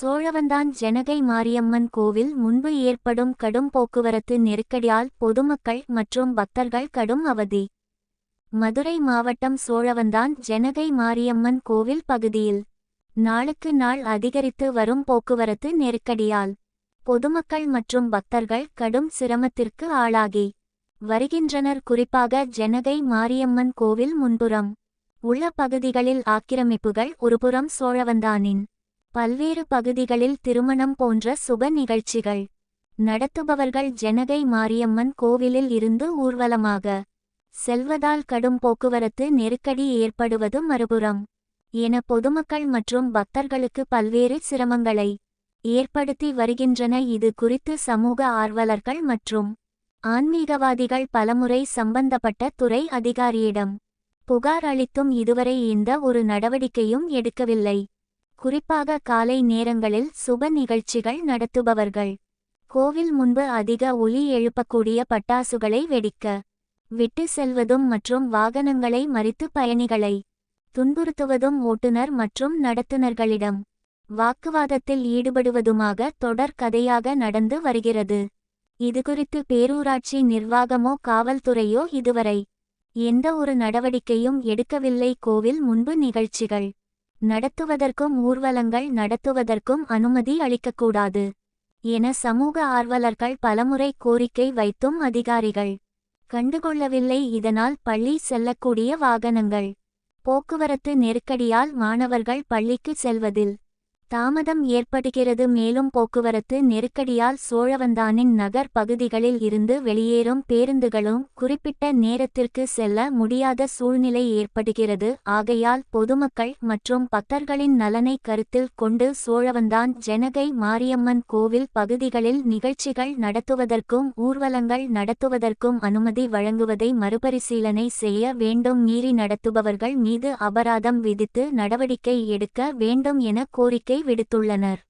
சோழவந்தான் ஜனகை மாரியம்மன் கோவில் முன்பு ஏற்படும் கடும் போக்குவரத்து நெருக்கடியால் பொதுமக்கள் மற்றும் பக்தர்கள் கடும் அவதி. மதுரை மாவட்டம் சோழவந்தான் ஜனகை மாரியம்மன் கோவில் பகுதியில். நாளுக்கு நாள் அதிகரித்து வரும் போக்குவரத்து நெருக்கடியால் பொதுமக்கள் மற்றும் பக்தர்கள் கடும் சிரமத்திற்கு ஆளாகி. வருகின்றனர் குறிப்பாக ஜனகை மாரியம்மன் கோவில் முன்புறம். உள்ள பகுதிகளில் ஆக்கிரமிப்புகள் ஒருபுறம் சோழவந்தானின் பல்வேறு பகுதிகளில் திருமணம் போன்ற சுப நிகழ்ச்சிகள் நடத்துபவர்கள் ஜனகை மாரியம்மன் கோவிலில் இருந்து ஊர்வலமாக செல்வதால் கடும் போக்குவரத்து நெருக்கடி ஏற்படுவது மறுபுறம். என பொதுமக்கள் மற்றும் பக்தர்களுக்கு பல்வேறு சிரமங்களை ஏற்படுத்தி வருகின்றன. இது குறித்து சமூக ஆர்வலர்கள் மற்றும் ஆன்மீகவாதிகள் பலமுறை சம்பந்தப்பட்ட துறை அதிகாரியிடம் புகார் அளித்தும் இதுவரை இந்த ஒரு நடவடிக்கையும் எடுக்கவில்லை. குறிப்பாக காலை நேரங்களில் சுப நிகழ்ச்சிகள் நடத்துபவர்கள். கோவில் முன்பு அதிக ஒலி எழுப்பக்கூடிய பட்டாசுகளை வெடிக்க விட்டு செல்வதும் மற்றும் வாகனங்களை மறித்து பயணிகளை துன்புறுத்துவதும் ஓட்டுநர் மற்றும் நடத்துனர்களிடம் வாக்குவாதத்தில் ஈடுபடுவதுமாக தொடர் கதையாக நடந்து வருகிறது. இதுகுறித்து பேரூராட்சி நிர்வாகமோ காவல்துறையோ இதுவரை எந்த ஒரு நடவடிக்கையும் எடுக்கவில்லை. கோவில் முன்பு நிகழ்ச்சிகள். நடத்துவதற்கும் ஊர்வலங்கள் நடத்துவதற்கும் அனுமதி அளிக்கக்கூடாது என சமூக ஆர்வலர்கள் பலமுறை கோரிக்கை வைத்தும் அதிகாரிகள் கண்டுகொள்ளவில்லை. இதனால் பள்ளி செல்லக்கூடிய வாகனங்கள் போக்குவரத்து நெருக்கடியால் மாணவர்கள் பள்ளிக்கு செல்வதில் தாமதம் ஏற்படுகிறது. மேலும் போக்குவரத்து நெருக்கடியால் சோழவந்தானின் நகர் பகுதிகளில் இருந்து வெளியேறும் பேருந்துகளும் குறிப்பிட்ட நேரத்திற்கு செல்ல முடியாத சூழ்நிலை ஏற்படுகிறது. ஆகையால் பொதுமக்கள் மற்றும் பக்தர்களின் நலனை கருத்தில் கொண்டு சோழவந்தான் ஜனகை மாரியம்மன் கோவில் பகுதிகளில் நிகழ்ச்சிகள் நடத்துவதற்கும் ஊர்வலங்கள் நடத்துவதற்கும் அனுமதி வழங்குவதை மறுபரிசீலனை செய்ய வேண்டும். மீறி நடத்துபவர்கள் மீது அபராதம் விதித்து நடவடிக்கை எடுக்க வேண்டும் என கோரிக்கை விடுத்துள்ளனர்.